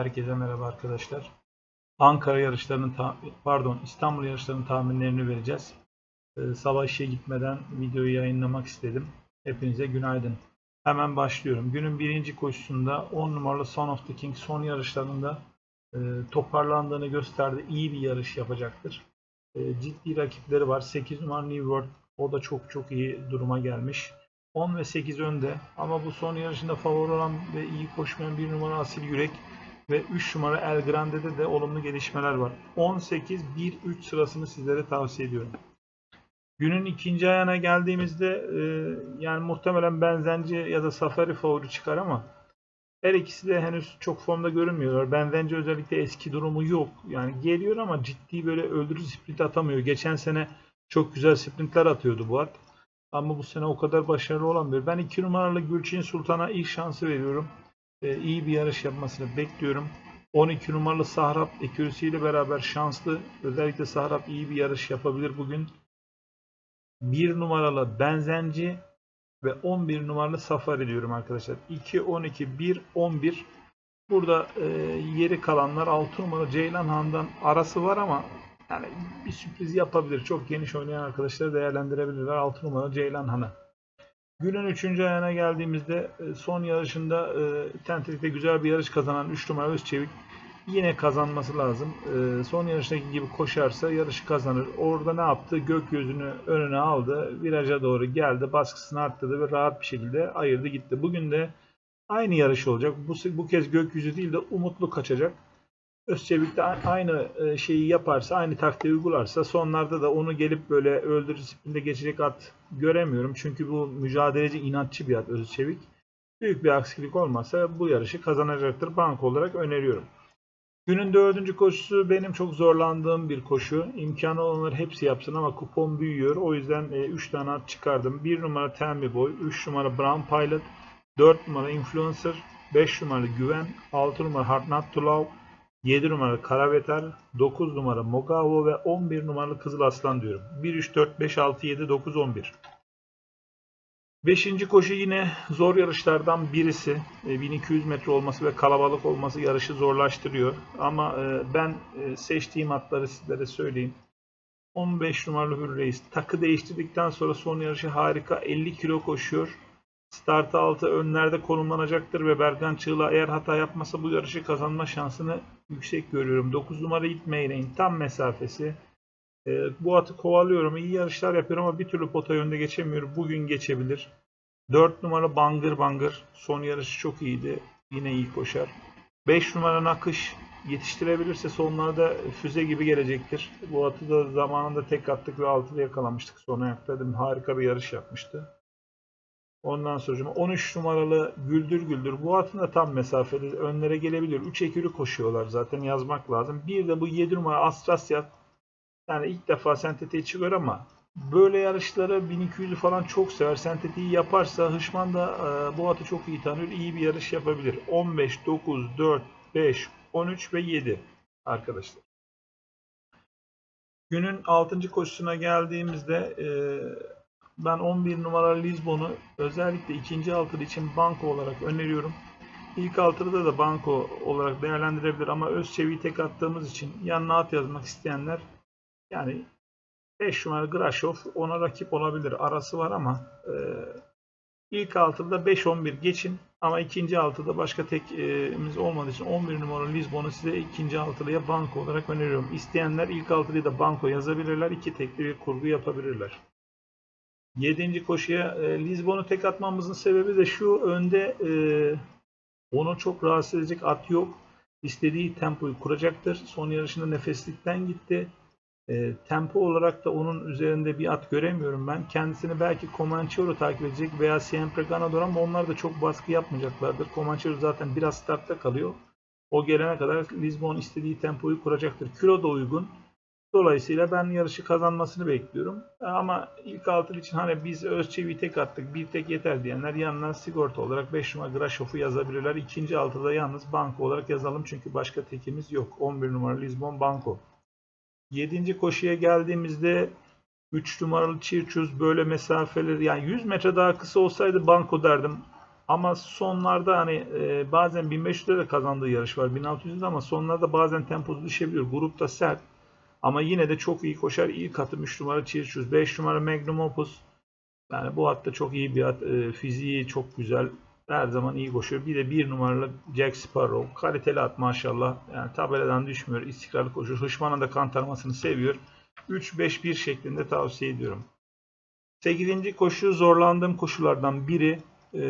Herkese merhaba arkadaşlar. Ankara yarışlarının pardon İstanbul yarışlarının tahminlerini vereceğiz. Ee, sabah işe gitmeden videoyu yayınlamak istedim. Hepinize günaydın. Hemen başlıyorum. Günün birinci koşusunda 10 numaralı Son of the King son yarışlarında e, toparlandığını gösterdi. İyi bir yarış yapacaktır. E, ciddi rakipleri var. 8 numaralı New World o da çok çok iyi duruma gelmiş. 10 ve 8 önde ama bu son yarışında favori olan ve iyi koşmayan 1 numara Asil Yürek ve 3 numara El Grande'de de olumlu gelişmeler var. 18-1-3 sırasını sizlere tavsiye ediyorum. Günün ikinci ayağına geldiğimizde e, yani muhtemelen Benzenci ya da Safari favori çıkar ama her ikisi de henüz çok formda görünmüyorlar. Benzenci özellikle eski durumu yok. Yani geliyor ama ciddi böyle öldürücü sprint atamıyor. Geçen sene çok güzel sprintler atıyordu bu at. Ama bu sene o kadar başarılı olamıyor. Ben 2 numaralı Gülçin Sultan'a ilk şansı veriyorum. Ee, iyi bir yarış yapmasını bekliyorum. 12 numaralı Sahrap ekürüsüyle beraber şanslı. Özellikle Sahrap iyi bir yarış yapabilir bugün. 1 numaralı Benzenci ve 11 numaralı Safari diyorum arkadaşlar. 2, 12, 1, 11. Burada e, yeri kalanlar 6 numaralı Ceylan Han'dan arası var ama yani bir sürpriz yapabilir. Çok geniş oynayan arkadaşları değerlendirebilirler. 6 numara Ceylan Hanı. Günün 3. ayağına geldiğimizde e, son yarışında e, Tentrik'te güzel bir yarış kazanan 3 numara Özçevik yine kazanması lazım. E, son yarıştaki gibi koşarsa yarışı kazanır. Orada ne yaptı? Gökyüzünü önüne aldı. Viraja doğru geldi. Baskısını arttırdı ve rahat bir şekilde ayırdı gitti. Bugün de aynı yarış olacak. Bu, bu kez gökyüzü değil de umutlu kaçacak. Özçevik de aynı e, şeyi yaparsa, aynı taktiği uygularsa sonlarda da onu gelip böyle öldürücü sprinte geçecek at göremiyorum. Çünkü bu mücadeleci, inatçı bir at Özçevik. Büyük bir aksilik olmazsa bu yarışı kazanacaktır. Bank olarak öneriyorum. Günün dördüncü koşusu benim çok zorlandığım bir koşu. İmkanı olanlar hepsi yapsın ama kupon büyüyor. O yüzden 3 e, tane at çıkardım. 1 numara Tell Boy, 3 numara Brown Pilot, 4 numara Influencer, 5 numara Güven, 6 numara To Love, 7 numara Karaveter, 9 numara Mogavo ve 11 numaralı Kızıl Aslan diyorum. 1, 3, 4, 5, 6, 7, 9, 11. Beşinci koşu yine zor yarışlardan birisi. 1200 metre olması ve kalabalık olması yarışı zorlaştırıyor. Ama ben seçtiğim atları sizlere söyleyeyim. 15 numaralı Hür Reis. Takı değiştirdikten sonra son yarışı harika. 50 kilo koşuyor. Start altı önlerde konumlanacaktır ve Bergan Çığla eğer hata yapmasa bu yarışı kazanma şansını yüksek görüyorum. 9 numara İtmeyre'in tam mesafesi. E, bu atı kovalıyorum. İyi yarışlar yapıyorum ama bir türlü pota yönde geçemiyor. Bugün geçebilir. 4 numara Bangır Bangır. Son yarışı çok iyiydi. Yine iyi koşar. 5 numara Nakış yetiştirebilirse sonlarda füze gibi gelecektir. Bu atı da zamanında tek attık ve altıda yakalamıştık. Son ayakta dedim harika bir yarış yapmıştı. Ondan sonra 13 numaralı Güldür Güldür. Bu atın da tam mesafeli önlere gelebilir. 3 ekürü koşuyorlar zaten yazmak lazım. Bir de bu 7 numara Astrasya. Yani ilk defa sentetiği çıkıyor ama böyle yarışları 1200'ü falan çok sever. Sentetiği yaparsa Hışman da e, bu atı çok iyi tanıyor. İyi bir yarış yapabilir. 15, 9, 4, 5, 13 ve 7 arkadaşlar. Günün 6. koşusuna geldiğimizde e, ben 11 numaralı Lisbon'u özellikle ikinci altılı için banko olarak öneriyorum. İlk altıda da banko olarak değerlendirebilir ama öz çeviyi tek attığımız için yanına at yazmak isteyenler yani 5 numaralı Grashov ona rakip olabilir. Arası var ama e, ilk altıda 5-11 geçin ama ikinci altıda başka tekimiz olmadığı için 11 numaralı Lisbon'u size ikinci altılıya banko olarak öneriyorum. İsteyenler ilk altılıya da banko yazabilirler. iki tekli bir kurgu yapabilirler. 7. koşuya e, Lisbon'u tek atmamızın sebebi de şu önde e, onu çok rahatsız edecek at yok. İstediği tempoyu kuracaktır. Son yarışında nefeslikten gitti. E, tempo olarak da onun üzerinde bir at göremiyorum ben. Kendisini belki Comanchero takip edecek veya Siempre Ganador ama onlar da çok baskı yapmayacaklardır. Comanchero zaten biraz startta kalıyor. O gelene kadar Lisbon istediği tempoyu kuracaktır. Kilo da uygun. Dolayısıyla ben yarışı kazanmasını bekliyorum. Ama ilk altın için hani biz Özçevik'i tek attık, bir tek yeter diyenler yanına sigorta olarak 5 numara Grashof'u yazabilirler. İkinci altıda yalnız banko olarak yazalım çünkü başka tekimiz yok. 11 numara Lisbon banko. 7. koşuya geldiğimizde 3 numaralı Çirçuz böyle mesafeleri yani 100 metre daha kısa olsaydı banko derdim. Ama sonlarda hani e, bazen 1500'de de kazandığı yarış var 1600'de ama sonlarda bazen temposu düşebiliyor. Grupta sert ama yine de çok iyi koşar. İlk atım 3 numara Chirchus, 5 numara Magnum Opus. Yani bu hatta çok iyi bir at. E, fiziği çok güzel. Her zaman iyi koşuyor. Bir de bir numaralı Jack Sparrow. Kaliteli at maşallah. Yani tabeladan düşmüyor. istikrarlı koşuyor. Hışman'a da kantarmasını seviyor. 3-5-1 şeklinde tavsiye ediyorum. 8. koşu zorlandığım koşulardan biri. E,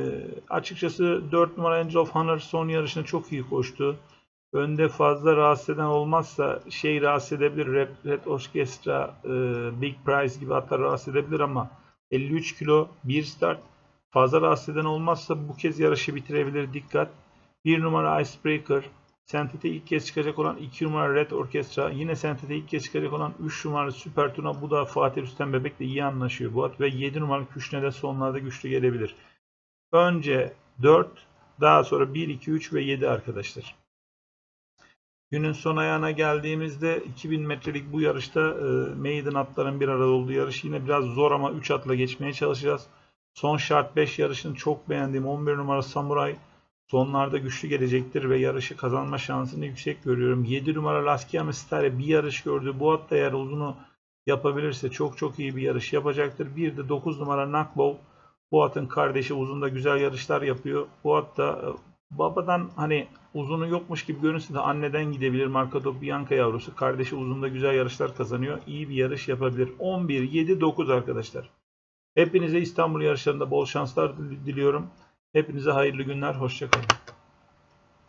açıkçası 4 numara Angel of Honor son yarışını çok iyi koştu. Önde fazla rahatsız eden olmazsa şey rahatsız edebilir. Red, Red Orchestra, e, Big Prize gibi atlar rahatsız edebilir ama 53 kilo bir start. Fazla rahatsız eden olmazsa bu kez yarışı bitirebilir. Dikkat. 1 numara Icebreaker. Sentete ilk kez çıkacak olan 2 numara Red Orchestra. Yine Sentete ilk kez çıkacak olan 3 numara Süper Tuna. Bu da Fatih Rüstem Bebek'le iyi anlaşıyor bu at. Ve 7 numaralı Küşne de sonlarda güçlü gelebilir. Önce 4, daha sonra 1, 2, 3 ve 7 arkadaşlar. Günün son ayağına geldiğimizde 2000 metrelik bu yarışta e, maiden atların bir arada olduğu yarış yine biraz zor ama 3 atla geçmeye çalışacağız. Son şart 5 yarışını çok beğendiğim 11 numara Samuray sonlarda güçlü gelecektir ve yarışı kazanma şansını yüksek görüyorum. 7 numara Laskiame Stare bir yarış gördü. Bu at da eğer uzunu yapabilirse çok çok iyi bir yarış yapacaktır. Bir de 9 numara Nakbol bu atın kardeşi uzunda güzel yarışlar yapıyor. Bu at da e, babadan hani uzunu yokmuş gibi görünse de anneden gidebilir. Marka Bianca yavrusu. Kardeşi uzunda güzel yarışlar kazanıyor. İyi bir yarış yapabilir. 11, 7, 9 arkadaşlar. Hepinize İstanbul yarışlarında bol şanslar diliyorum. Hepinize hayırlı günler. Hoşçakalın.